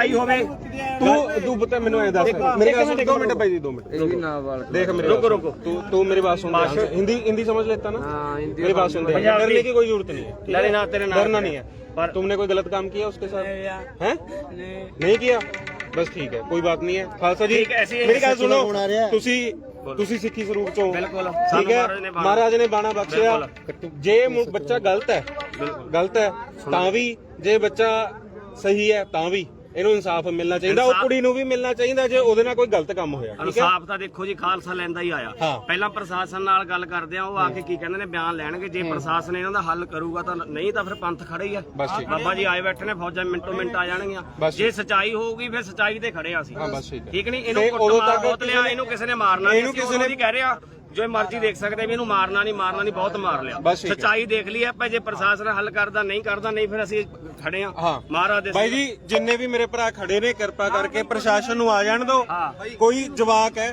ਆਈ ਹੋਵੇ ਤੂੰ ਤੂੰ ਬਤਾ ਮੈਨੂੰ ਐ ਦੱਸ ਮੇਰੇ एक ਕੋਲ मिनट, 2 मिनट भाई जी 2 मिनट ਇਹ ਵੀ ਨਾਬਾਲਗ देख मेरे रुको, बात रुको। सुन। तू तू मेरी बात सुन ध्यान से। हिंदी हिंदी समझ लेता ना हाँ हिंदी मेरी बात सुन ध्यान से। पंजाबी। डरने की कोई जरूरत नहीं है ठीक है? डरे ना, तेरे नाम डरना पे। नहीं है पर- तुमने कोई गलत काम किया उसके साथ हैं नहीं किया बस ठीक है कोई बात नहीं है खालसा जी ठीक है, ऐसे ही- मेरी ਗੱਲ ਸੁਣੋ ਹੋਣਾ ਰਿਹਾ। ਤੁਸੀਂ ਤੁਸੀਂ ਸਿੱਖੀ ਸਰੂਪ ਚੋਂ ਹੋ। ਬਿਲਕੁਲ। ਠੀਕ ਸਾਨੂੰ ਹੈ ਮਹਾਰਾਜ ਨੇ ਬਾਣਾ- ਮਹਾਰਾਜ ਨੇ ਬਾਣਾ ਬਖਸ਼ਿਆ ਜੇ ਮੁ- ਬੱਚਾ ਗਲਤ ਹੈ ਗਲਤ ਹੈ ਤਾਂ ਵੀ ਜੇ ਬੱਚਾ ਸਹੀ ਹੈ ਤਾਂ ਵੀ ਇਹਨੂੰ ਇਨਸਾਫ ਮਿਲਣਾ ਚਾਹੀਦਾ ਉਹ ਇਨਸਾਫ਼- ਕੁੜੀ ਨੂੰ ਵੀ ਮਿਲਣਾ ਚਾਹੀਦਾ ਜੇ ਉਹਦੇ ਨਾਲ ਕੋਈ ਗਲਤ ਕੰਮ ਹੋਇਆ ਠੀਕ ਹੈ? ਇਨਸਾਫ ਤਾਂ ਦੇਖੋ ਜੀ ਖਾਲਸਾ ਲੈਂਦਾ ਹੀ ਆਇਆ। ਹਾਂ। ਪਹਿਲਾਂ ਪ੍ਰਸ਼ਾਸਨ ਨਾਲ ਗੱਲ ਕਰਦੇ ਆ ਉਹ ਆ ਕੇ ਕੀ ਕਹਿੰਦੇ ਨੇ ਬਿਆਨ ਲੈਣਗੇ। ਜੇ ਪ੍ਰਸ਼ਾਸਨ ਇਹਨਾਂ ਦਾ ਹੱਲ ਕਰੂਗਾ ਤਾਂ ਨਹੀਂ ਤਾਂ ਫਿਰ ਪੰਥ ਖੜੇ ਹੀ ਆ। ਬਸ ਠੀਕ। ਹੈ। ਬਾਬਾ ਜੀ ਆਏ ਬੈਠੇ ਨੇ ਫੌਜਾਂ ਮਿੰਟੋ ਮਿੰਟ ਆ ਜਾਣਗੀਆਂ। ਬਸ ਜੇ ਸਚਾਈ ਹੋਊਗੀ ਫਿਰ ਸਚਾਈ ਤੇ ਖੜੇ ਆ ਅਸੀਂ। ਹਾਂ, ਬਸ ਠੀਕ ਹੈ। ਨਹੀਂ? ਤੇ ਇਹਨੂੰ ਉਦੋਂ ਕੁੱਟਮਾਰ ਤੱਕ ਬਹੁਤ ਕਿਸੇ ਲਿਆ ਨੇ- ਇਹਨੂੰ ਕਿਸੇ ਨੇ ਮਾਰਨਾ ਨਹੀਂ ਇਹਨੂੰ ਅਸੀਂ ਕਿਸੇ ਨੇ- ਕਹਿ ਰਹੇ ਆ। ਜੋ ਮਰਜ਼ੀ ਦੇਖ ਸਕਦੇ ਵੀ ਇਹਨੂੰ ਮਾਰਨਾ ਨਹੀਂ ਮਾਰਨਾ ਨਹੀਂ ਬਹੁਤ ਮਾਰ ਲਿਆ। ਸਚਾਈ ਦੇਖ ਲਈ ਆਪਾਂ ਜੇ ਪ੍ਰਸ਼ਾਸਨ ਹੱਲ ਕਰਦਾ ਨਹੀਂ ਕਰਦਾ ਨਹੀਂ ਫਿਰ ਅਸੀਂ ਖੜੇ ਆ ਮਹਾਰਾਜ ਦੇ ਬਾਈ ਜੀ ਜਿੰਨੇ ਵੀ ਮੇਰੇ ਭਰਾ ਖੜੇ ਨੇ ਕਿਰਪਾ ਕਰਕੇ ਪ੍ਰਸ਼ਾਸਨ ਨੂੰ ਆ ਜਾਣ ਦਿਓ। ਕੋਈ ਜਵਾਕ ਹੈ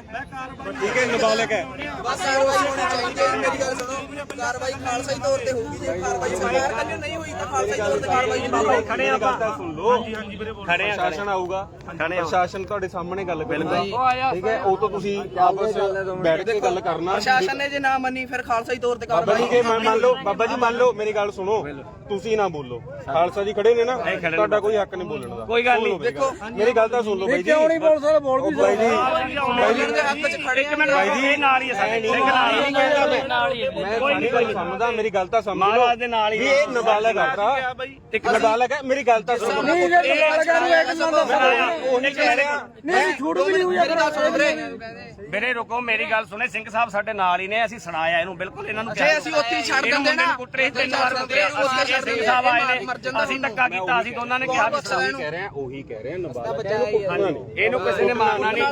ਠੀਕ ਹੈ ਨਾਬਾਲਗ ਹੈ। ਬਸ ਕਾਰਵਾਈ ਹੋਣੀ ਚਾਹੀਦੀ ਹੈ ਮੇਰੀ ਗੱਲ ਸੁਣੋ। ਕਾਰਵਾਈ ਖਾਲਸਾਈ ਤੌਰ ਤੇ ਹੋਊਗੀ ਜੇ ਕਾਰਵਾਈ ਸਰਕਾਰ ਕੱਲੀ ਨਹੀਂ ਹੋਈ ਤਾਂ ਖਾਲਸਾਈ ਤੌਰ ਤੇ ਕਾਰਵਾਈ ਖੜੇ ਆਪਾਂ। ਸੁਣ ਲਓ। ਖੜੇ ਆ ਪ੍ਰਸ਼ਾਸਨ ਆਊਗਾ। ਖੜੇ ਆ। ਪ੍ਰਸ਼ਾਸਨ ਤੁਹਾਡੇ ਸਾਹਮਣੇ ਗੱਲ ਕਰੂਗਾ। ਠੀਕ ਹੈ ਉਹ ਤੋਂ ਤੁਸੀਂ ਆਪਸ ਬੈਠ ਕੇ ਗੱਲ ਕਰਨਾ। ਪ੍ਰਸ਼ਾਸਨ ਨੇ ਜੇ ਨਾ ਮੰਨੀ ਫਿਰ ਖਾਲਸਾਈ ਤੌਰ ਤੇ ਬਾਬਾ ਜੀ ਜੇ ਮੰਨ ਮੰਨ ਲਓ ਬਾਬਾ ਜੀ ਮੰਨ ਲਓ ਮੇਰੀ ਗੱਲ ਸੁਣੋ। ਤੁਸੀਂ ਨਾ ਬੋਲੋ। ਖਾਲਸਾ ਜੀ ਖੜੇ ਨੇ ਨਾ। ਤੁਹਾਡਾ ਕੋਈ ਹੱਕ ਨਹੀਂ ਬੋਲਣ ਦਾ। ਕੋਈ ਗੱਲ ਨਹੀਂ। ਮੇਰੀ ਗੱਲ। ਮੇਰੀ ਗੱਲ ਤਾਂ ਸੁਣ ਲਓ ਬਾਈ ਜੀ। ਕਿਉਂ ਨਹੀਂ ਬੋਲ ਸਕਦਾ? ਬੋਲ ਵੀ ਬਾਈ ਜੀ ਬਾਈ ਜੀ ਦੇ ਹੱਕ 'ਚ ਖੜੇ ਇੱਕ ਮਿੰਟ ਬਾਈ ਜੀ ਇਹ ਨਾਲ ਹੀ ਹੈ ਸਾਡੇ। ਸਿੰਘ ਨਾਲ ਹੀ ਹੈ। ਨਾਲ ਹੀ ਹੈ ਮੈਂ ਨਹੀਂ ਗੱਲ ਸਮਝਦਾ ਮੇਰੀ ਗੱਲ ਤਾਂ ਸਮਝ ਲਓ। ਮਹਾਰਾਜ ਦੇ ਨਾਲ ਹੀ ਇਹ ਨਾਬਾਲਗ ਆ ਭਰਾ। ਇੱਕ ਨਾਬਾਲਗ ਹੈ ਮੇਰੀ ਗੱਲ ਤਾਂ ਸੁਣ। ਲਓ ਨਹੀਂ ਜੇ ਨਾਬਾਲਗਾਂ ਨੂੰ ਇੱਕ ਨਾਲ ਦੱਸੋ ਉਹੀ ਕਹਿ ਰਿਹਾ ਨਹੀਂ। ਛੂਟ ਵੀ ਨਹੀਂ ਹੋਈ ਮੇਰੀ ਰੁਕੋ ਮੇਰੀ ਗੱਲ ਸੁਣੇ। ਸਿੰਘ ਸਾਹਿਬ ਸਾਡੇ ਨਾਲ ਹੀ ਨੇ ਅਸੀਂ ਸੁਣਾਇਆ ਇਹਨੂੰ ਬਿਲਕੁਲ ਇਹਨਾਂ ਨੂੰ ਜੇ ਅਸੀਂ ਉੱਥੇ ਹੀ ਛੱਡ ਦਿੰਦੇ ਨਾ, ਕੁੱਟਰੇ ਤਿੰਨ ਵਾਰ ਕੁੱਟਰੇ ਉੱਥੇ ਅਸੀਂ ਛੱਡ ਦਿੰਦੇ, ਸਾਹਿਬ ਆਏ ਨੇ ਅਸੀਂ ਧੱਕਾ ਕੀਤਾ ਅਸੀਂ ਦੋਨਾਂ ਨੇ ਕਿਹਾ ਵੀ ਉਹੀ ਕਹਿ ਰਿਹਾ ਉਹੀ ਕਹਿ ਰਿਹਾ ਨਾਬਾਲਗ। ਹੈ ਇਹਨੂੰ ਕੁੱਟਣਾ ਨਹੀਂ ਇਹਨੂੰ ਕਿਸੇ ਨੇ ਮਾਰਨਾ ਨਹੀਂ।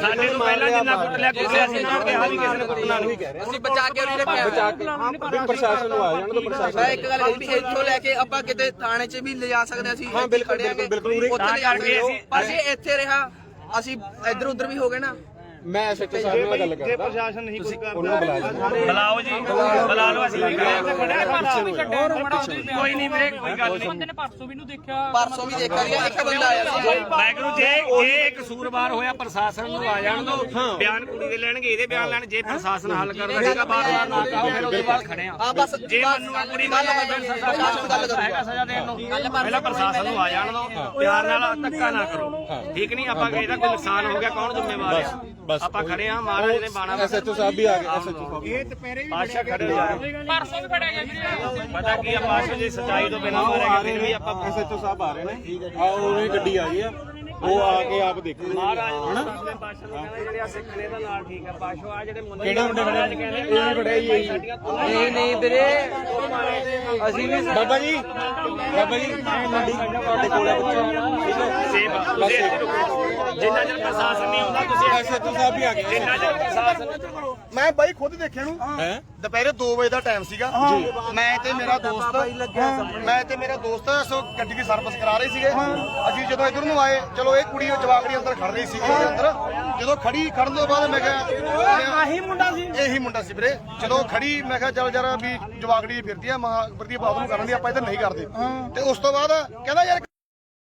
ਸਾਡੇ ਤੋਂ ਪਹਿਲਾਂ ਜਿੰਨਾ ਕੁੱਟ ਲਿਆ ਕੁੱਟਿਆ ਅਸੀਂ ਇਹਨਾਂ ਨੂੰ ਕਿਹਾ ਵੀ ਕਿਸੇ ਨੇ ਕੁੱਟਣਾ ਨਹੀਂ। ਅਸੀਂ ਬਚਾ ਕੇ ਉਹਨੇ ਰੱਖਿਆ। ਬਚਾ ਕੇ ਪ੍ਰਸ਼ਾਸਨ ਨੂੰ ਆ ਜਾਣ ਤੋਂ ਪ੍ਰਸ਼ਾਸਨ ਮੈਂ ਇੱਕ ਗੱਲ ਵੀ ਇੱਥੋਂ ਲੈ ਕੇ ਆਪਾਂ ਕਿਤੇ ਥਾਣੇ 'ਚ ਵੀ ਲਿਜਾ ਸਕਦੇ ਅਸੀਂ ਹਾਂ, ਬਿਲਕੁਲ, ਆ ਕੇ। ਬਿਲਕੁਲ। ਉੱਥੇ ਲਿਜਾ ਕੇ ਅਸੀਂ- ਪਰ ਜੇ ਇੱਥੇ ਰਿਹਾ ਅਸੀਂ ਇੱਧਰ ਉੱਧਰ ਵੀ ਹੋ ਗਏ ਨਾ। ਮੈਂ ਐਸਐਚਓ ਸਾਹਿਬ ਨਾਲ ਗੱਲ ਕਰਦਾ। ਪ੍ਰਸ਼ਾਸਨ ਨਹੀਂ ਕੋਈ ਉਹਨਾਂ ਬੁਲਾ ਜੀ ਬੁਲਾਓ ਜੀ ਬੁਲਾ ਲਓ। ਅਸੀਂ। ਵੀ ਕੋਈ ਨਹੀਂ ਵੀਰੇ ਕੋਈ ਗੱਲ ਨਹੀਂ। ਪਰਸੋਂ ਵੀ ਦੇਖਿਆ। ਗਿਆ ਇੱਕ ਬੰਦਾ ਆਇਆ ਸੀ। ਵਾਹਿਗੁਰੂ ਜੇ ਜੇ ਕਸੂਰਵਾਰ ਹੋਇਆ ਪ੍ਰਸ਼ਾਸਨ ਨੂੰ ਆ ਜਾਣ ਦੋ। ਬਿਆਨ ਕੁੜੀ ਦੇ ਲੈਣਗੇ ਇਹਦੇ ਬਿਆਨ ਲੈਣ। ਜੇ ਪ੍ਰਸ਼ਾਸਨ ਹੱਲ ਕਰ ਦੇਗਾ ਬਾਰ-ਬਾਰ ਨਾ ਕਹੋ ਫਿਰ ਉਹਦੇ ਬਾਅਦ ਖੜੇ ਆ। ਹਾਂ ਬਸ ਜੇ ਮੰਨੂਗਾ ਕੁੜੀ ਦਾ ਤਾਂ ਫਿਰ ਗੱਲ ਕਰੇਗਾ ਸਜ਼ਾ ਦੇਣ ਨੂੰ। ਪਹਿਲਾਂ ਪ੍ਰਸ਼ਾਸਨ ਨੂੰ ਆ ਜਾਣ ਦੋ। ਪਿਆਰ ਨਾਲ ਧੱਕਾ ਨਾ ਕਰੋ। ਠੀਕ ਨਹੀਂ? ਆਪਾਂ ਇਹਦਾ ਕੋਈ ਨੁਕਸਾਨ ਹੋ ਗਿਆ ਕੌਣ ਜ਼ਿੰਮੇਵਾਰ ਆ? ਬਸ ਆਪਾਂ ਖੜੇ ਆ ਮਹਾਰਾਜ ਨੇ ਬਾਣਾ ਐਸਐਚਓ ਸਾਹਿਬ ਵੀ ਆ ਗਏ ਐਸਐਚਓ ਸਾਹਿਬ ਪਾਸ਼ਾ ਖੜੇ ਹੋ ਪਰਸੋਂ ਵੀ ਖੜਿਆ ਗਿਆ ਪਤਾ ਕੀ ਆ ਪਾਸ਼ਾ ਜੀ ਸਚਾਈ ਤੋਂ ਬਿਨਾਂ ਮਾਰਿਆ ਨੂੰ ਵੀ ਆਪਾਂ ਐਸਐਚਓ ਸਾਹਿਬ ਆ ਰਹੇ ਨੇ। ਆ ਉਹਨੇ ਗੱਡੀ ਆ ਗਈ ਆ। ਉਹ ਆ ਕੇ ਆਪ ਦੇਖੋ ਮਹਾਰਾਜ ਨੇ ਪਾਸ਼ਾ ਨੂੰ ਕਹਿੰਦਾ ਜਿਹੜੇ ਆ ਸਿੱਖ ਨੇ ਦਾ ਨਾਲ ਠੀਕ ਆ। ਪਾਸ਼ੋ ਆ ਜਿਹੜੇ ਮੁੰਡੇ ਕਿਹੜੇ ਮੁੰਡੇ? ਕਹਿੰਦੇ ਇਹ ਖੜੇ ਹੀ ਆ ਜੀ। ਨਹੀਂ ਨਹੀਂ ਵੀਰੇ। ਅਸੀਂ ਵੀ ਬਾਬਾ ਜੀ ਬਾਬਾ ਜੀ ਤੁਹਾਡੀ ਕੋਲ ਹੈ ਬੱਚਾ ਇੱਥੇ ਰੁਕੋ ਜਿੰਨਾ ਚਿਰ ਪ੍ਰਸ਼ਾਸਨ ਨਹੀਂ ਆਉਂਦਾ ਤੁਸੀਂ ਐਸਐਚਓ ਸਾਹਿਬ ਵੀ ਆ ਗਏ। ਜਿੰਨਾ ਚਿਰ ਪ੍ਰਸ਼ਾਸਨ ਮੈਂ ਬਾਈ ਖੁਦ ਦੇਖਿਆ ਨੂੰ ਹੈ? ਦੁਪਹਿਰੇ 2 ਵਜੇ ਦਾ ਟਾਈਮ ਸੀਗਾ। ਮੈਂ ਤੇ ਮੇਰਾ ਦੋਸਤ ਮੈਂ ਤੇ ਮੇਰਾ ਦੋਸਤ ਸੋ ਗੱਡੀ ਦੀ ਸਰਵਿਸ ਕਰਾ ਰਹੇ ਸੀਗੇ। ਅਸੀਂ ਜਦੋਂ ਇਧਰ ਨੂੰ ਆਏ ਚਲੋ ਇਹ ਕੁੜੀ ਜਵਾਕੜੀ ਅੰਦਰ ਖੜ ਰਹੀ ਸੀ ਉਹਦੇ ਅੰਦਰ। ਜਦੋਂ ਖੜੀ ਖੜਨ ਤੋਂ ਬਾਅਦ ਮੈਂ ਕਿਹਾ ਆਹੀ ਮੁੰਡਾ ਸੀ। ਇਹੀ ਮੁੰਡਾ ਸੀ ਵੀਰੇ। ਜਦੋਂ ਖੜੀ ਮੈਂ ਕਿਹਾ ਚੱਲ ਜਰਾ ਵੀ ਜਵਾਕੜੀ ਫਿਰਦੀ ਆ ਮਹਾ ਫਿਰਦੀ ਬਾਥਰੂਮ ਕਰਨ ਦੀ ਆਪਾਂ ਇੱਧਰ ਨਹੀਂ ਕਰਦੇ। ਤੇ ਉਸ ਤੋਂ ਬਾਅਦ ਕਹਿੰਦਾ ਯਾਰ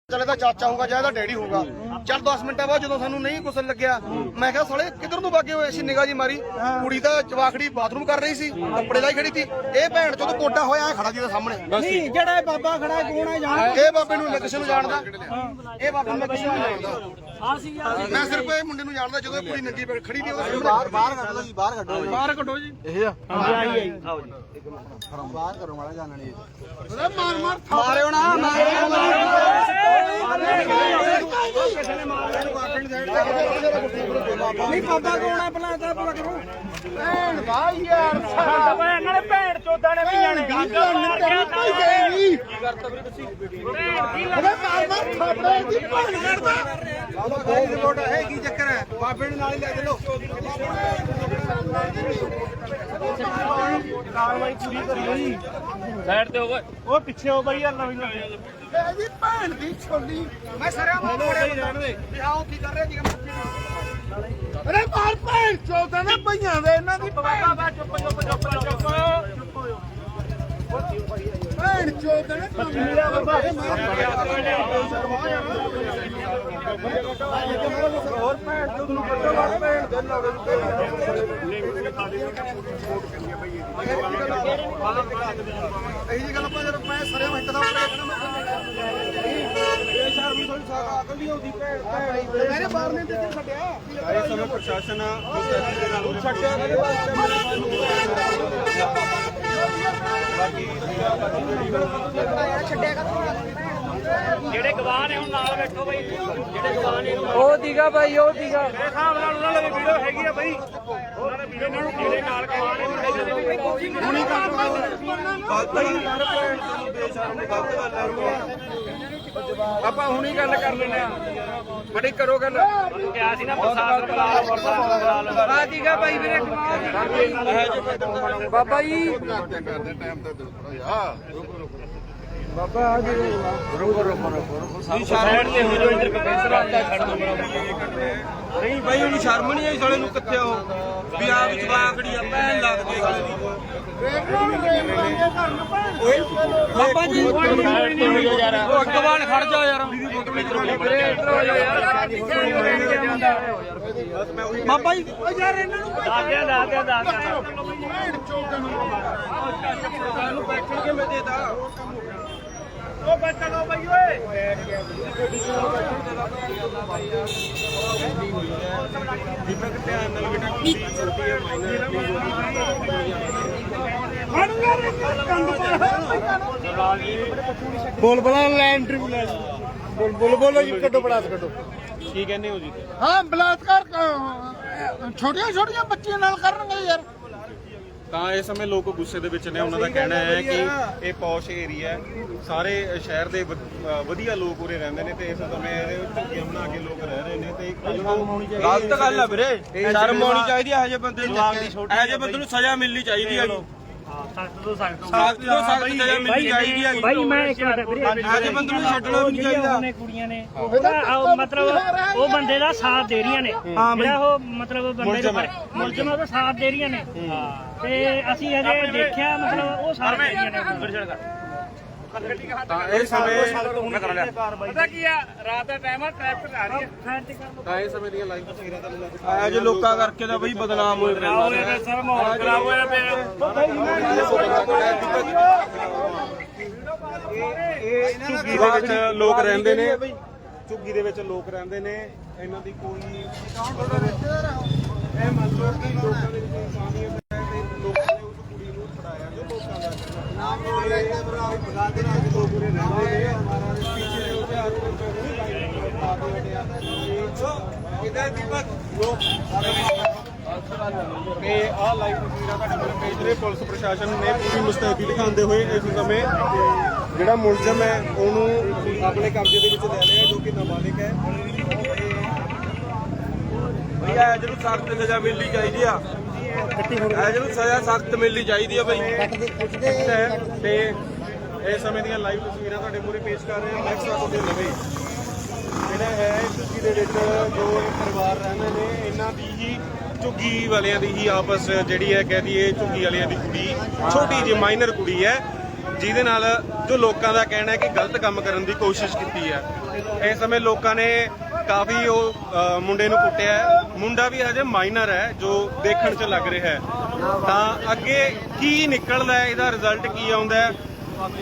ਚੱਲ ਇਹਦਾ ਚਾਚਾ ਹੋਊਗਾ ਜਾਂ ਇਹਦਾ ਡੈਡੀ ਹੋਊਗਾ। ਚੱਲ 10 ਮਿੰਟਾਂ ਬਾਅਦ ਜਦੋਂ ਸਾਨੂੰ ਨਹੀਂ ਕੁਛ ਲੱਗਿਆ ਮੈਂ ਕਿਹਾ ਸਾਲੇ ਕਿੱਧਰ ਨੂੰ ਭਾਗੇ ਹੋਏ ਅਸੀਂ ਨਿਗਾਹ ਜੀ ਮਾਰੀ। ਕੁੜੀ ਤਾਂ ਜਵਾਖੜੀ ਬਾਥਰੂਮ ਕਰ ਰਹੀ ਸੀ ਕੱਪੜੇ ਲਾਈ ਖੜੀ ਸੀ। ਇਹ ਭੈਣ ਚੋਂ ਕੋਟਾ ਹੋਇਆ ਐਂ ਖੜਾ ਜੀ ਦੇ ਸਾਹਮਣੇ। ਨਹੀਂ ਜਿਹੜਾ ਬਾਬਾ ਖੜਾ ਕੌਣ ਹੈ ਜਾਣ ਇਹ ਬਾਬੇ ਨੂੰ ਕਿਸੇ ਨੂੰ ਜਾਣਦਾ। ਇਹ ਬਾਬੇ ਨੂੰ ਮੈਂ ਕਿਸੇ ਨੂੰ ਜਾਣਦਾ। ਮੈਂ ਸਿਰਫ ਇਹ ਮੁੰਡੇ ਨੂੰ ਜਾਣਦਾ ਜਦੋਂ ਇਹ ਕੁੜੀ ਨੰਗੀ ਪੈ- ਖੜੀ ਦੀ ਉਹਦੇ ਬਾਹਰ ਬਾਹਰ ਕੱਢੋ ਜੀ ਬਾਹਰ ਕੱਢੋ ਬਾਹਰ ਕੱਢੋ ਜੀ। ਮਾਰਿਓ ਨਾ ਮਾਰਿਓ ਨਹੀਂ ਬਾਬਾ ਕੌਣ ਹੈ? ਪਹਿਲਾਂ ਤਾਂ ਪਤਾ ਕਰੋ। ਨਾਲੇ ਭੈਣ ਚੋਦਾਂ ਨੇ ਵੀ ਜਾਣ ਮਾਰ ਕੇ ਰਿਪੋਰਟ ਹੈ ਕੀ ਚੱਕਰ ਹੈ ਬਾਬੇ ਨੂੰ ਨਾਲ ਹੀ ਲੈ ਚੱਲੋ ਸਾਈਡ ਤੇ ਹੋਵੇ ਉਹ ਪਿੱਛੇ ਹੋ ਬਈ ਯਾਰ ਨਵੀਂ ਜੀ ਭੈਣ ਦੀ ਛੋਲੀ। ਮੈਂ ਸਰਿਆ ਮਾਰ ਮੋੜਿਆ ਜਾਣ ਦੇ। ਆਓ ਕੀ ਕਰ ਰਹੇ ਜੀ ਅਰੇ ਮਾਰ ਭੈਣ ਚੋਦਾਂ ਦੇ ਭਈਆਂ ਦੇ ਇਹਨਾਂ ਦੀ ਭੈਣ। ਦਾ ਚੁੱਪ ਚੁੱਪ ਚੁੱਪ ਚੁੱਪ ਭੈਣ ਚੋਦਾਂ ਨੇ ਹੋਰ ਭੈਣ ਚੋਦ ਨੂੰ ਕੱਢੋ ਬਾਹਰ ਭੈਣ ਦੇ ਲਾਵੇ ਨੂੰ ਇਹੀ ਜੀ ਗੱਲ ਆਪਾਂ ਜਦੋਂ ਮੈਂ ਸਰੇ ਇੱਕ ਦਾ ਬੇਸ਼ਰਮੀ ਥੋੜੀ ਸਾਰਾ ਅਕਲ ਨਹੀਂ ਆਉਂਦੀ ਭੈਣ ਭੈਣ। ਮੇਰੇ ਬਾਹਰ ਨੇ ਤੇ ਛੱਡਿਆ। ਇਸ ਸਮੇਂ ਪ੍ਰਸ਼ਾਸਨ ਮੁਸਤੈਦੀ ਦੇ ਨਾਲ ਛੱਡਿਆ ਕਦੇ ਵਾਸਤੇ ਜਿਹੜੇ ਗਵਾਹ ਨੇ ਹੁਣ ਨਾਲ ਬੈਠੋ ਬਈ। ਜਿਹੜੇ ਗਵਾਹ ਨੇ ਉਹ ਦੀਗਾ ਭਾਈ ਉਹ ਦੀਗਾ। ਮੇਰੇ ਹਿਸਾਬ ਨਾਲ ਉਹਨਾਂ ਦੀ ਵੀਡੀਓ ਹੈਗੀ ਆ ਬਈ। ਉਹਨਾਂ ਦੇ ਵੀਡੀਓ ਨਾਲ ਜਿਹੜੇ ਨਾਲ ਗਵਾਹ ਨੇ ਹੁਣੀ ਆਪਾਂ ਹੁਣੀ ਗੱਲ ਕਰ ਲੈਨੇ ਆ ਬੜੀ ਕਰੋ ਗੱਲ। ਕਿਹਾ ਸੀ ਨਾ ਪ੍ਰਸ਼ਾਸਨ ਬੁਲਾ ਲਓ ਪ੍ਰਸ਼ਾਸਨ ਬੁਲਾ ਲਓ ਆ ਦੀਗਾ ਭਾਈ ਵੀਰੇ ਬਾਬਾ ਜੀ। ਬਾਬਾ ਆ ਜੀ ਰੁਕੋ ਰੁਕੋ ਰੁਕੋ ਸਾਈਡ ਤੇ ਹੋ ਜਾਓ ਇੰਦਰ ਪ੍ਰੋਫੈਸਰ ਆ ਛੱਡ ਦੋ ਨਹੀਂ ਭਾਈ ਉਹਨੂੰ ਸ਼ਰਮ ਨਹੀਂ ਆਈ ਸਾਲੇ ਨੂੰ ਕਿੱਥੇ ਹੋ ਵੀ ਆ ਵਿੱਚ ਵਾਕੜੀ ਆ ਭੈਣ ਲੱਗਦੇ ਬਾਬਾ ਜੀ ਉਹ ਅੱਗਵਾਨ ਖੜ ਜਾ ਯਾਰ। ਬਾਬਾ ਜੀ। ਉਹ ਯਾਰ ਇਹਨਾਂ ਨੂੰ ਦੱਸ ਦਿਆਂ ਦੱਸ ਦਿਆਂ ਦੱਸ ਦਿਆਂ ਸਾਨੂੰ ਬੈਠਣ ਕੇ ਮੈਂ ਦੇਦਾ ਉਹ ਬੱਚਾ ਲੋ ਬਈ ਓਏ। ਦੀਪਕ ਧਿਆਨ ਨਾਲ ਬੇਟਾ ਕੁੜੀ ਛੋਟੀ ਹੈ ਮਾਈਨਰ ਬੋਲ ਬਲਾ ਲੈ ਇੰਟਰਵਿਊ ਲੈ ਬੋਲ ਬੋਲ ਬੋਲੋ ਜੀ ਕੱਢੋ ਬੜਾ ਕੱਢੋ। ਕੀ ਕਹਿੰਦੇ ਹੋ ਜੀ? ਹਾਂ ਬਲਾਤਕਾਰ ਛੋਟੀਆਂ ਛੋਟੀਆਂ ਬੱਚੀਆਂ ਨਾਲ ਕਰਨਗੇ ਯਾਰ। ਤਾਂ ਇਸ ਸਮੇਂ ਲੋਕ ਗੁੱਸੇ ਦੇ ਵਿੱਚ ਨੇ। ਉਹਨਾਂ ਦਾ ਕਹਿਣਾ ਹੈ ਕਿ ਇਹ ਪੌਸ਼ ਏਰੀਆ ਹੈ। ਸਾਰੇ ਸ਼ਹਿਰ ਦੇ ਵਧੀਆ ਲੋਕ ਉਰੇ ਰਹਿੰਦੇ ਨੇ ਤੇ ਇਸ ਸਮੇਂ ਇਹਦੇ ਝੁੱਗੀਆਂ ਬਣਾ ਕੇ ਲੋਕ ਰਹਿ ਰਹੇ ਨੇ ਤੇ ਗਲਤ ਗੱਲ ਆ ਵੀਰੇ। ਸ਼ਰਮ ਆਉਣੀ ਚਾਹੀਦੀ ਹੈ। ਇਹੋ ਜਿਹੇ ਬੰਦੇ ਨੂੰ ਇਹੋ ਜਿਹੇ ਬੰਦੇ ਨੂੰ ਸਜ਼ਾ ਮਿਲਣੀ ਚਾਹੀਦੀ ਹੈਗੀ ਸਖਤ ਤੋਂ ਸਖਤ ਸਖਤ ਤੋਂ ਸਖਤ ਸਜ਼ਾ ਮਿਲਣੀ ਚਾਹੀਦੀ ਹੈਗੀ ਭਾਈ ਮੈਂ ਇੱਕ ਮਿੰਟ ਵੀਰੇ ਜਿਹੇ ਬੰਦੇ ਨੂੰ ਛੱਡਣਾ ਵੀ ਨਹੀਂ ਚਾਹੀਦਾ। ਉਹਨੇ ਕੁੜੀਆਂ ਨੇ ਉਹ ਮਤਲਬ ਉਹ ਬੰਦੇ ਦਾ ਸਾਥ ਦੇ ਰਹੀਆਂ ਨੇ। ਜਿਹੜਾ ਉਹ ਮਤਲਬ ਬੰਦੇ ਨੂੰ ਮੁਲਜ਼ਮ ਉਹਦਾ ਸਾਥ ਦੇ ਰਹੀਆਂ ਨੇ। ਤੇ ਅਸੀਂ ਹਜੇ ਦੇਖਿਆ ਮਤਲਬ ਉਹ ਸਾਥ ਦੇ ਰਹੀਆਂ ਨੇ। ਤਾਂ ਇਸ ਸਮੇਂ ਪਤਾ ਕੀ ਆ ਰਾਤ ਦਾ ਟਾਈਮ ਆ ਟ੍ਰੈਫਿਕ ਆ ਰਹੀ ਹੈ ਤਾਂ ਇਸ ਸਮੇਂ ਦੀਆਂ ਲਾਈਵ ਤਸਵੀਰਾਂ ਤੁਹਾਨੂੰ ਮੈਂ ਇਹੋ ਜਿਹੇ ਲੋਕਾਂ ਕਰਕੇ ਤਾਂ ਬਈ ਬਦਨਾਮ ਹੋਏ ਪਏ ਆਓ ਇਹ ਸਰ। ਮਾਹੌਲ ਖਰਾਬ ਹੋਇਆ ਪਿਆ। ਝੁੱਗੀ ਦੇ ਵਿੱਚ ਲੋਕ ਰਹਿੰਦੇ ਨੇ। ਝੁੱਗੀ ਦੇ ਵਿੱਚ ਲੋਕ ਰਹਿੰਦੇ ਨੇ। ਇਹਨਾਂ ਦੀ ਕੋਈ ਇਹ ਮੰਨ ਲਓ ਕਿ ਲੋਕਾਂ ਦੇ ਵਿੱਚ ਇਨਸਾਨੀਅਤ ਇਧਰ ਦੀਪਕ ਲੋਕ ਤੇ ਆਹ ਲਾਈਵ ਤਸਵੀਰਾਂ ਤੁਹਾਡੇ ਪੇਜ ਤੇ ਪੁਲਿਸ ਪ੍ਰਸ਼ਾਸਨ ਨੇ ਪੂਰੀ ਮੁਸਤੈਦੀ ਦਿਖਾਉਂਦੇ ਹੋਏ ਇਸ ਸਮੇਂ ਜਿਹੜਾ ਮੁਲਜ਼ਮ ਹੈ, ਉਹਨੂੰ ਆਪਣੇ ਕਬਜ਼ੇ ਦੇ ਵਿੱਚ ਲੈ ਲਿਆ, ਜੋ ਕਿ ਨਾਬਾਲਿਗ ਹੈ। ਬਈ ਇਹ ਸਖਤ ਸਜ਼ਾ ਮਿਲਣੀ ਚਾਹੀਦੀ ਆ। ਇਹ ਜਿਹਨੂੰ ਸਜ਼ਾ ਸਖਤ ਮਿਲਣੀ ਚਾਹੀਦੀ ਆ ਬਈ। ਤੇ ਇਸ ਸਮੇਂ ਦੀਆਂ ਲਾਈਵ ਤਸਵੀਰਾਂ ਤੁਹਾਡੇ ਮੂਹਰੇ ਪੇਸ਼ ਕਰ ਰਹੇ ਹਾਂ। ਨੈਕਸਟ ਤੁਹਾਡੇ ਲਵੇ ਜਿਹੜਾ ਹੈ ਝੁੱਗੀ ਦੇ ਵਿੱਚ ਜੋ ਇਹ ਪਰਿਵਾਰ ਰਹਿੰਦੇ ਨੇ। ਇਹਨਾਂ ਦੀ ਹੀ ਝੁੱਗੀ ਵਾਲਿਆਂ ਦੀ ਹੀ ਆਪਸ ਜਿਹੜੀ ਹੈ, ਕਹਿ ਦਈਏ, ਝੁੱਗੀ ਵਾਲਿਆਂ ਦੀ ਕੁੜੀ, ਛੋਟੀ ਜਿਹੀ ਮਾਈਨਰ ਕੁੜੀ ਹੈ। ਜਿਹਦੇ ਨਾਲ ਜੋ ਲੋਕਾਂ ਦਾ ਕਹਿਣਾ ਹੈ ਕਿ ਗਲਤ ਕੰਮ ਕਰਨ ਦੀ ਕੋਸ਼ਿਸ਼ ਕੀਤੀ ਹੈ। ਇਸ ਸਮੇਂ ਲੋਕਾਂ ਨੇ ਕਾਫੀ ਉਹ ਮੁੰਡੇ ਨੂੰ ਕੁੱਟਿਆ ਹੈ। ਮੁੰਡਾ ਵੀ ਹਜੇ ਮਾਈਨਰ ਹੈ ਜੋ ਦੇਖਣ 'ਚ ਲੱਗ ਰਿਹਾ ਹੈ। ਤਾਂ ਅੱਗੇ ਕੀ ਨਿਕਲਦਾ ਹੈ ਇਹਦਾ ਰਿਜ਼ਲਟ ਕੀ ਆਉਂਦਾ ਹੈ?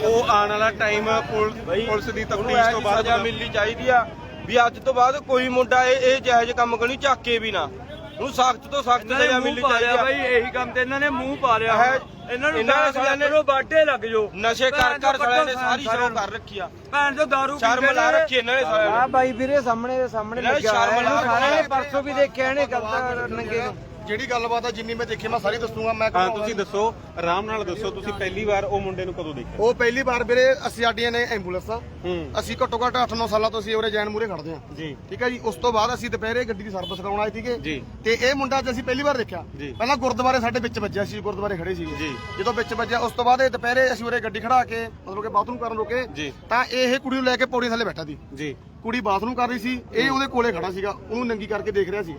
ਉਹ ਆਉਣ ਵਾਲਾ ਟਾਈਮ ਪੁਲਿਸ ਦੀ ਤਫਤੀਸ਼ ਤੋਂ ਬਾਅਦ ਸਜ਼ਾ ਮਿਲਣੀ ਚਾਹੀਦੀ ਆ ਵੀ ਅੱਜ ਤੋਂ ਬਾਅਦ ਕੋਈ ਮੁੰਡਾ ਇਹ ਇਹ ਜਿਹੇ ਕੰਮ ਕਰਨੀ ਚੱਕ ਕੇ ਵੀ ਨਾ। ਉਹਨੂੰ ਸਖਤ ਤੋਂ ਸਖਤ ਸਜ਼ਾ ਮਿਲਣੀ ਚਾਹੀਦੀ ਆ। ਬਾਈ ਇਹੀ ਕੰਮ ਤੇ ਇਹਨਾਂ ਨੇ ਮੂੰਹ ਪਾ ਲਿਆ। ਹੈ ਇਹਨਾਂ ਨੂੰ ਇਹਨਾਂ ਇਹਨਾਂ ਸਾਲਿਆਂ ਨੇ- ਨੇ ਬਾਟੇ ਲੱਗ ਜੋ ਨਸ਼ੇ ਕਰ ਕਰ ਸਾਲਿਆਂ ਨੇ ਸਾਰੀ ਸ਼ਰਮ ਕਰ ਰੱਖੀ ਆ। ਭੈਣ ਜੋ ਦਾਰੂ ਸ਼ਰਮ ਲਾ ਰੱਖੀ ਇਹਨਾਂ ਨੇ ਸਾਲਿਆਂ ਨੇ। ਆ ਬਾਈ ਵੀਰੇ ਸਾਹਮਣੇ ਦੇ ਸਾਹਮਣੇ ਇਹਨਾਂ ਨੇ ਲੱਗਿਆ ਸ਼ਰਮ ਲਾ ਇਹਨੂੰ ਸਾਰਿਆਂ ਨੇ ਰੱਖੀ। ਪਰਸੋਂ ਵੀ ਦੇਖਿਆ ਇਹਨੇ ਗਲਤ ਨੰਗੇ ਨੂੰ। ਜਿਹੜੀ ਗੱਲਬਾਤ ਆ ਜਿੰਨੀ ਮੈਂ ਦੇਖੀ ਮੈਂ ਸਾਰੀ ਦੱਸੂਗਾ ਮੈਂ ਹਾਂ ਤੁਸੀਂ ਦੱਸੋ ਆਰਾਮ ਨਾਲ ਦੱਸੋ ਤੁਸੀਂ ਪਹਿਲੀ ਵਾਰ ਉਹ ਮੁੰਡੇ ਨੂੰ ਕਦੋਂ ਦੇਖਿਆ? ਉਹ ਪਹਿਲੀ ਵਾਰ ਵੀਰੇ ਅਸੀਂ ਸਾਡੀਆਂ ਨੇ ਐਂਬੂਲੈਂਸ। ਆ ਹੂੰ। ਅਸੀਂ ਘੱਟੋ ਘੱਟ 8-9 ਸਾਲਾਂ ਤੋਂ ਅਸੀਂ ਉਰੇ ਜੈਨ ਮੂਰੇ ਖੜਦੇ ਆ ਜੀ। ਠੀਕ ਹੈ ਜੀ ਉਸ ਤੋਂ ਬਾਅਦ ਅਸੀਂ ਦੁਪਹਿਰੇ ਗੱਡੀ ਦੀ ਸਰਵਿਸ ਕਰਾਉਣ ਆਏ ਸੀਗੇ। ਜੀ। ਤੇ ਇਹ ਮੁੰਡਾ ਅੱਜ ਅਸੀਂ ਪਹਿਲੀ ਵਾਰ ਦੇਖਿਆ। ਜੀ। ਪਹਿਲਾਂ ਗੁਰਦੁਆਰੇ ਸਾਡੇ ਵਿੱਚ ਵੱਜਿਆ ਸੀ ਗੁਰਦੁਆਰੇ ਖੜੇ ਸੀਗੇ। ਜੀ। ਜਦੋਂ ਵਿੱਚ ਵੱਜਿਆ ਉਸ ਤੋਂ ਬਾਅਦ ਇਹ ਦੁਪਹਿਰੇ ਅਸੀਂ ਉਰੇ ਗੱਡੀ ਖੜਾ ਕੇ ਮਤਲਬ ਕਿ ਬਾਥਰੂਮ ਕਰਨ ਰੁਕੇ। ਜੀ। ਤਾਂ ਇਹ ਕੁੜੀ ਨੂੰ ਲੈ ਕੇ ਪੌੜੀ ਥੱਲੇ ਬੈਠਾ ਸੀ। ਜੀ। ਕੁੜੀ ਬਾਥਰੂਮ ਕਰ ਰਹੀ ਸੀ ਇਹ ਉਹਦੇ ਕੋਲੇ ਖੜਾ ਸੀਗਾ ਉਹਨੂੰ ਨੰਗੀ ਕਰਕੇ ਦੇਖ ਰਿਹਾ ਸੀ।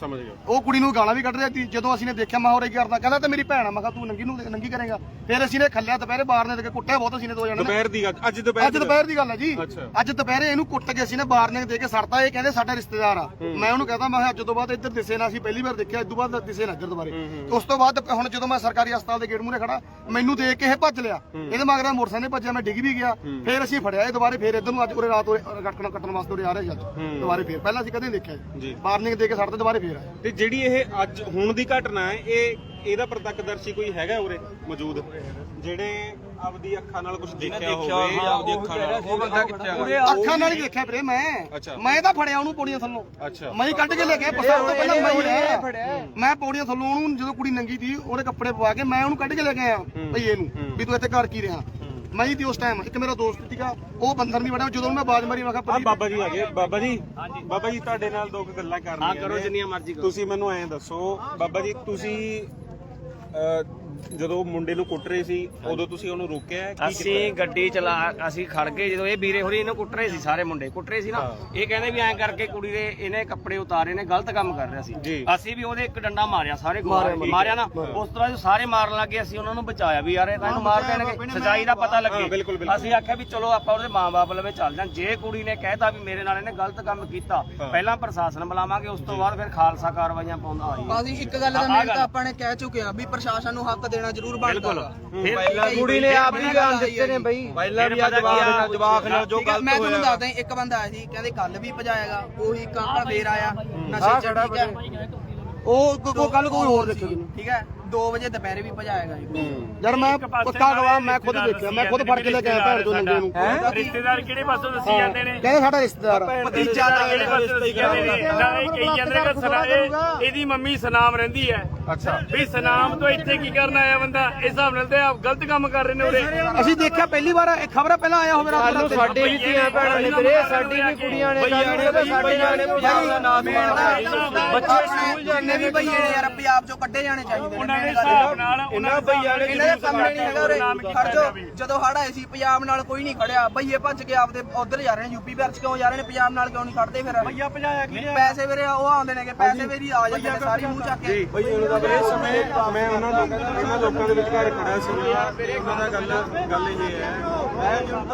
ਸਮਝ ਗਿਆ। ਉਹ ਕੁੜੀ ਨੂੰ ਗਾਲਾਂ ਵੀ ਕੱਢ ਰਿਹਾ ਸੀ। ਜਦੋਂ ਅਸੀਂ ਨੇ ਦੇਖਿਆ ਮੈਂ ਹੋਰੇ ਕੀ ਕਰਦਾ ਕਹਿੰਦਾ ਤੇ ਮੇਰੀ ਭੈਣ ਆ। ਮੈਂ ਕਿਹਾ ਤੂੰ ਨੰਗੀ ਨੂੰ ਨੰਗੀ ਕਰੇਗਾ? ਫਿਰ ਅਸੀਂ ਨੇ ਖੱਲਿਆ ਦੁਪਹਿਰੇ ਬਾਹਰ ਨੇ ਦੇ ਕੇ ਕੁੱਟਿਆ ਬਹੁਤ ਅਸੀਂ ਨੇ ਦੋ ਜਣੇ ਨੇ। ਦੁਪਹਿਰ ਦੀ ਗੱਲ ਅੱਜ ਦੁਪਹਿਰ ਅੱਜ ਦੁਪਹਿਰ ਦੀ ਗੱਲ ਹੈ ਜੀ। ਅੱਛਾ। ਅੱਜ ਦੁਪਹਿਰੇ ਇਹਨੂੰ ਕੁੱਟ ਕੇ ਅਸੀਂ ਨੇ ਬਾਰਨੇ ਦੇ ਕੇ ਸੜਤਾ। ਇਹ ਕਹਿੰਦੇ ਸਾਡਾ ਰਿਸ਼ਤੇਦਾਰ ਆ। ਮੈਂ ਉਹਨੂੰ ਕਹਤਾ ਮੈਂ ਅੱਜ ਤੋਂ ਬਾਅਦ ਇੱਧਰ ਦਿਸੇ ਨਾ ਅਸੀਂ ਪਹਿਲੀ ਵਾਰ ਦੇਖਿਆ ਇਸ ਤੋਂ ਬਾਅਦ ਦਿਸੇ ਨਾ ਇੱਧਰ ਦੁਬਾਰੇ। ਉਸ ਤੋਂ ਬਾਅਦ ਹੁਣ ਜਦੋਂ ਮੈਂ ਸਰਕਾਰੀ ਹਸਪਤਾਲ ਦੇ ਗੇਟ ਮੂਹਰੇ ਖੜਾ ਮੈਨੂੰ ਦੇਖ ਕੇ ਇਹ ਭੱਜ ਲਿਆ। ਇਹਦੇ ਮਗਰ ਮੋਟਰਸਾਈਕਲ ਨੇ ਭੱਜਿਆ ਮੈਂ ਡਿੱਗ ਵੀ ਗਿਆ। ਫਿਰ ਅਸੀਂ ਫੜਿਆ ਇਹ ਦੁਬਾਰੇ ਫਿਰ ਇੱਧਰ ਨੂੰ ਅੱਜ ਉਰੇ ਰਾਤ ਉਰੇ ਕੱਟਣ ਕੱਟਣ ਵਾਸਤੇ ਉਰੇ ਆ ਰਿਹਾ ਅੱਜ। ਦੁਬਾਰੇ ਫਿਰ। ਪਹਿਲਾਂ ਅਸੀਂ ਕਦੇ ਨਹੀਂ ਦੇਖਿਆ ਜੀ। ਵਾਰਨਿੰਗ ਦੇ ਕੇ ਸੜਤੇ ਦੁਬਾਰੇ ਫਿਰ ਆਏ ਤੇ ਜਿਹੜੀ ਇਹ ਅੱਜ ਹੁਣ ਦੀ ਘਟਨਾ ਹੈ ਇਹ ਇਹਦਾ ਪ੍ਰਤੱਖਦਰਸ਼ੀ ਕੋਈ ਹੈਗਾ ਉਰੇ ਮੌਜੂਦ? ਜਿਹੜੇ ਆਪਦੀ ਅੱਖਾਂ ਨਾਲ ਕੁਝ ਦੇਖਿਆ ਹੋਵੇ ਆਪਦੀ ਅੱਖਾਂ ਨਾਲ। ਉਹ ਬੰਦਾ ਕਿੱਥੇ ਆ ਅੱਖਾਂ ਨਾਲ ਹੀ ਦੇਖਿਆ ਵੀਰੇ ਮੈਂ। ਮੈਂ ਤਾਂ ਫੜਿਆ ਉਹਨੂੰ ਪੌੜੀਆਂ ਥੱਲੋਂ। ਅੱਛਾ। ਮੈਂ ਹੀ ਕੱਢ ਕੇ ਲੈ ਗਿਆ ਪਸਾਰ ਤੋਂ ਪਹਿਲਾਂ ਮੈਂ ਹੀ ਲਿਆ। ਮੈਂ ਪੌੜੀਆਂ ਥੱਲੋਂ ਉਹਨੂੰ ਜਦੋਂ ਕੁੜੀ ਨੰਗੀ ਸੀ ਉਹਦੇ ਕੱਪੜੇ ਪਵਾ ਕੇ ਮੈਂ ਉਹਨੂੰ ਕੱਢ ਕੇ ਲੈ ਕੇ ਆਇਆ ਭਈਏ ਨੂੰ ਵੀ ਤੂੰ ਇੱਥੇ ਕਰ ਕੀ ਰਿਹਾ? ਮੈਂ ਹੀ ਸੀ ਉਸ ਟਾਈਮ ਇੱਕ ਮੇਰਾ ਦੋਸਤ ਸੀਗਾ ਉਹ ਬੰਦਰ ਨਹੀਂ ਵੜਿਆ ਜਦੋਂ ਮੈਂ ਬਾਜ਼ ਮਾਰੀ ਮੈਂ ਕਿਹਾ ਆ ਬਾਬਾ ਜੀ ਆ ਗਏ। ਬਾਬਾ ਜੀ ਬਾਬਾ ਜੀ ਤੁਹਾਡੇ ਨਾਲ ਦੋ ਕੁ ਗੱਲਾਂ ਕਰਨੀਆਂ ਹਾਂ ਕਰੋ ਜਿੰਨੀਆਂ ਮਰਜ਼ੀ ਤੁਸੀਂ ਮੈਨੂੰ ਐਂ ਦੱਸੋ ਬਾਬਾ ਜੀ ਤੁਸੀਂ ਜਦੋਂ ਮੁੰਡੇ ਨੂੰ ਕੁੱਟ ਰਹੇ ਸੀ ਉਦੋਂ ਤੁਸੀਂ ਉਹਨੂੰ ਰੋਕਿਆ? ਕੀ ਅਸੀਂ ਗੱਡੀ ਚਲਾ ਅਸੀਂ ਖੜ ਗਏ ਜਦੋਂ ਇਹ ਵੀਰੇ ਹੋਰੀ ਇਹਨੂੰ ਕੁੱਟ ਰਹੇ ਸੀ ਸਾਰੇ ਮੁੰਡੇ ਕੁੱਟ ਰਹੇ ਸੀ ਨਾ। ਇਹ ਕਹਿੰਦੇ ਵੀ ਐਂ ਕਰਕੇ ਕੁੜੀ ਦੇ ਇਹਨੇ ਕੱਪੜੇ ਉਤਾਰੇ ਨੇ ਗਲਤ ਕੰਮ ਕਰ ਰਿਹਾ ਸੀ। ਜੀ। ਅਸੀਂ ਵੀ ਉਹਦੇ ਇੱਕ ਡੰਡਾ ਮਾਰਿਆ ਸਾਰੇ ਗੋਲ ਮਾਰਿਆ ਨਾ। ਉਸ ਤੋਂ ਬਾਅਦ ਸਾਰੇ ਮਾਰਨ ਲੱਗੇ ਅਸੀਂ ਉਹਨਾਂ ਨੂੰ ਬਚਾਇਆ ਵੀ ਯਾਰ ਇਹ ਤਾਂ ਇਹਨੂੰ ਮਾਰ ਦੇਣਗੇ ਸਚਾਈ ਦਾ ਪਤਾ ਹਾਂ, ਲੱਗੇ ਬਿਲਕੁਲ, ਬਿਲਕੁਲ। ਅਸੀਂ ਆਖਿਆ ਵੀ ਚਲੋ ਆਪਾਂ ਉਹਦੇ ਮਾਂ-ਬਾਪ ਲਵੇ ਚੱਲ ਜਾਂ ਜੇ ਕੁੜੀ ਨੇ ਕਹਿਤਾ ਵੀ ਮੇਰੇ ਨਾਲ ਇਹਨੇ ਗਲਤ ਕੰਮ ਕੀਤਾ ਪਹਿਲਾਂ ਪ੍ਰਸ਼ਾਸਨ ਬੁਲਾਵਾਂਗੇ ਉਸ ਤੋਂ ਬਾਅਦ ਫਿਰ ਖਾਲਸਾ ਕਾਰਵਾਈਆਂ ਪਾਉਂਦਾ। ਆਈ ਬਾਜੀ ਇੱਕ ਗੱਲ ਦਾ ਮੇਨ ਤਾਂ ਆਪਾਂ ਨੇ ਕਹਿ ਚੁੱਕੇ ਆ ਵੀ ਪ੍ਰਸ਼ਾਸਨ ਨੂੰ ਹੱਕ ਦੇਣਾ ਜ਼ਰੂਰ ਬਣਦਾ ਬਿਲਕੁਲ। ਫਿਰ ਕੁੜੀ ਨੇ ਆਪ ਹੀ ਬਿਆਨ ਦਿੱਤੇ ਨੇ ਬਈ। ਪਹਿਲਾਂ ਵੀ ਆ ਜਵਾਕ ਜਵਾਕ ਨਾਲ ਜੋ ਗਲਤ ਮੈਂ ਤੁਹਾਨੂੰ ਦੱਸਦਾ ਇੱਕ ਬੰਦਾ ਆਇਆ ਸੀ ਕਹਿੰਦੇ ਕੱਲ ਵੀ ਭਜਾਏਗਾ ਉਹੀ ਕਾਂਕਾ ਫੇਰ ਆਇਆ ਨਸ਼ੇ ਚ ਠੀਕ ਹੈ। ਉਹ ਉਹ ਕੱਲ ਕੋਈ ਹੋਰ ਤੁਸੀਂ ਠੀਕ ਹੈ 2 ਵਜੇ ਦੁਪਹਿਰੇ ਵੀ ਭਜਾਏਗਾ ਜੀ। ਯਾਰ ਮੈਂ ਪੱਕਾ ਗਵਾਹ ਮੈਂ ਖੁਦ ਦੇਖਿਆ ਮੈਂ ਖੁਦ ਫੜ ਕੇ ਲੈ ਕੇ ਆਇਆ ਭੈਣ ਚੋਂ ਨੰਗੇ ਨੂੰ। ਰਿਸ਼ਤੇਦਾਰ ਕਿਹੜੇ ਪਾਸੋਂ ਦੱਸੀ ਜਾਂਦੇ ਨੇ? ਕਹਿੰਦੇ ਸਾਡਾ ਰਿਸ਼ਤੇਦਾਰ ਭਤੀਜਾ ਦਾ ਕਿਹੜੇ ਪਾਸੋਂ ਦੱਸੀ ਜਾਂਦੇ ਨੇ? ਨਾ? ਇਹ ਕਹੀ ਜਾਂਦੇ ਨੇ ਕਿ ਇਹਦੀ ਮੰਮੀ ਸਨਾਮ ਰਹਿੰਦੀ ਹੈ। ਅੱਛਾ। ਵੀ ਸਨਾਮ ਤੋਂ ਇੱਥੇ ਕੀ ਕਰਨ ਆਇਆ ਬੰਦਾ? ਇਸ ਹਿਸਾਬ ਨਾਲ ਤੇ ਆਪ ਗਲਤ ਕੰਮ ਕਰ ਰਹੇ ਨੇ ਉਰੇ। ਅਸੀਂ ਦੇਖਿਆ ਪਹਿਲੀ ਵਾਰ ਇਹ ਖਬਰ ਪਹਿਲਾਂ ਆਇਆ ਹੋਵੇ ਰਾਤ ਨੂੰ ਸਾਡੇ ਵੀ ਧੀਆਂ ਭੈਣਾਂ ਨੇ ਵੀਰੇ ਸਾਡੀ ਵੀ ਕੁੜੀਆਂ ਨੇ ਸਾਡੀਆਂ ਨੇ ਪੰਜਾਬ ਦਾ ਨਾਮ ਬੱਚੇ ਸਕੂਲ ਜਾਂਦੇ ਵੀ ਭਈਏ। ਨੇ ਯਾਰ ਪੰਜਾਬ ਚੋਂ ਕੱਢੇ ਜਾਣੇ ਚਾਹੀਦੇ ਨੇ ਉਹਨਾਂ ਦੇ ਹਿਸਾਬ। ਨਾਲ ਉਹਨਾਂ ਬਈਆਂ ਨੇ ਇਹਨਾਂ ਦੇ ਨਹੀਂ ਹੈਗਾ ਉਰੇ ਜਦੋਂ ਹੜ ਆਏ ਸੀ ਪੰਜਾਬ ਨਾਲ ਕੋਈ ਨਹੀਂ ਖੜਿਆ। ਭਈਏ ਭੱਜ ਕੇ ਆਪਦੇ ਉਧਰ ਜਾ ਰਹੇ ਨੇ ਯੂਪੀ ਬਿਹਾਰ ਚ ਕਿਉਂ ਜਾ ਰਹੇ ਨੇ ਪੰਜਾਬ ਨਾਲ ਕਿਉਂ ਨਹੀਂ ਖੜਦੇ ਫਿਰ? ਭਈਆ ਭਜਾਇਆ ਕੀ ਪੈਸੇ ਵੀਰੇ ਉਹ ਆਉਂਦੇ ਨੇਗੇ ਪੈਸੇ ਵੀਰੇ ਆ ਜਾਂਦੇ ਨੇ ਸਾਰੀ ਮੂੰਹ ਚੱਕ ਕੇ ਇਸ ਸਮੇਂ ਮੈਂ ਉਹਨਾਂ ਲੋਕਾਂ ਇਹਨਾਂ ਲੋਕਾਂ ਦੇ ਵਿਚਕਾਰ ਖੜਾ ਸੀ। ਉਹਨਾਂ ਦਾ ਗੱਲ ਗੱਲ ਇਹ ਹੈ।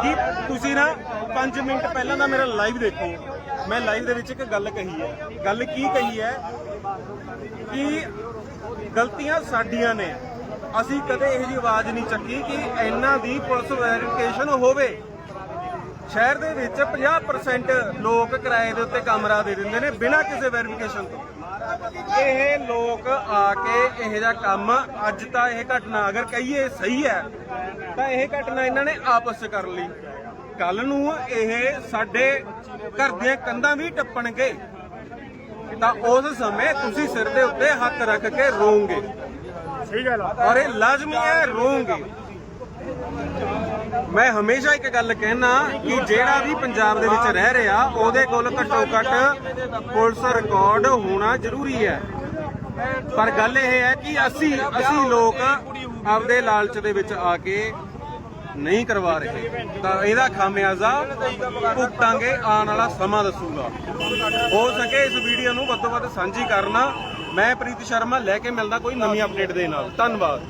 ਕਿ ਤੁਸੀਂ ਨਾ 5 ਮਿੰਟ ਪਹਿਲਾਂ ਦਾ ਮੇਰਾ ਲਾਈਵ ਦੇਖੋ। ਮੈਂ ਲਾਈਵ ਦੇ ਵਿੱਚ ਇੱਕ ਗੱਲ ਕਹੀ ਹੈ। ਗੱਲ ਕੀ ਕਹੀ ਹੈ? ਕਿ ਗਲਤੀਆਂ ਸਾਡੀਆਂ ਨੇ। ਅਸੀਂ ਕਦੇ ਇਹੋ ਜਿਹੀ ਆਵਾਜ਼ ਨਹੀਂ ਚੱਕੀ ਕਿ ਇਹਨਾਂ ਦੀ ਪੁਲਿਸ ਵੈਰੀਫਿਕੇਸ਼ਨ ਹੋਵੇ। ਸ਼ਹਿਰ ਦੇ ਵਿੱਚ 50% ਲੋਕ ਕਿਰਾਏ ਦੇ ਉੱਤੇ ਕਮਰਾ ਦੇ ਦਿੰਦੇ ਨੇ ਬਿਨਾਂ ਕਿਸੇ ਵੈਰੀਫਿਕੇਸ਼ਨ ਤੋਂ। ਇਹ ਲੋਕ ਆ ਕੇ ਇਹੋ ਜਿਹਾ ਕੰਮ ਅੱਜ ਤਾਂ ਇਹ ਘਟਨਾ ਅਗਰ ਕਹੀਏ ਸਹੀ ਹੈ ਤਾਂ ਇਹ ਘਟਨਾ ਇਹਨਾਂ ਨੇ ਆਪਸ ਕਰ ਲਈ। ਕੱਲ ਨੂੰ ਇਹ ਸਾਡੇ ਘਰ ਦੀਆਂ ਕੰਧਾਂ ਵੀ ਟੱਪਣਗੇ। ਤਾਂ ਉਸ ਸਮੇਂ ਤੁਸੀਂ ਸਿਰ ਦੇ ਉੱਤੇ ਹੱਥ ਰੱਖ ਕੇ ਰੋਵੋਗੇ ਸਹੀ ਗੱਲ ਔਰ ਇਹ ਲਾਜ਼ਮੀ ਹੈ ਰੋਵੋਗੇ ਮੈਂ ਹਮੇਸ਼ਾ ਇੱਕ ਗੱਲ ਕਹਿਣਾ ਕਿ ਜਿਹੜਾ ਵੀ ਪੰਜਾਬ ਦੇ ਵਿੱਚ ਰਹਿ ਰਿਹਾ, ਉਹਦੇ ਕੋਲ ਘੱਟੋ ਘੱਟ ਪੁਲਿਸ ਰਿਕਾਰਡ ਹੋਣਾ ਜ਼ਰੂਰੀ ਹੈ। ਪਰ ਗੱਲ ਇਹ ਹੈ ਕਿ ਅਸੀਂ ਅਸੀਂ ਲੋਕ ਆਪਦੇ ਲਾਲਚ ਦੇ ਵਿੱਚ ਆ ਕੇ ਨਹੀਂ ਕਰਵਾ ਰਹੇ। ਤਾਂ ਇਹਦਾ ਖਾਮਿਆਜ਼ਾ ਭੁਗਤਾਂਗੇ, ਆਉਣ ਵਾਲਾ ਸਮਾਂ ਦੱਸੂਗਾ। ਹੋ ਸਕੇ ਇਸ ਵੀਡੀਓ ਨੂੰ ਵੱਧ ਤੋਂ ਵੱਧ ਸਾਂਝੀ ਕਰਨਾ। ਮੈਂ ਪ੍ਰੀਤ ਸ਼ਰਮਾ, ਲੈ ਕੇ ਮਿਲਦਾ ਕੋਈ ਨਵੀਂ ਅਪਡੇਟ ਦੇ ਨਾਲ। ਧੰਨਵਾਦ।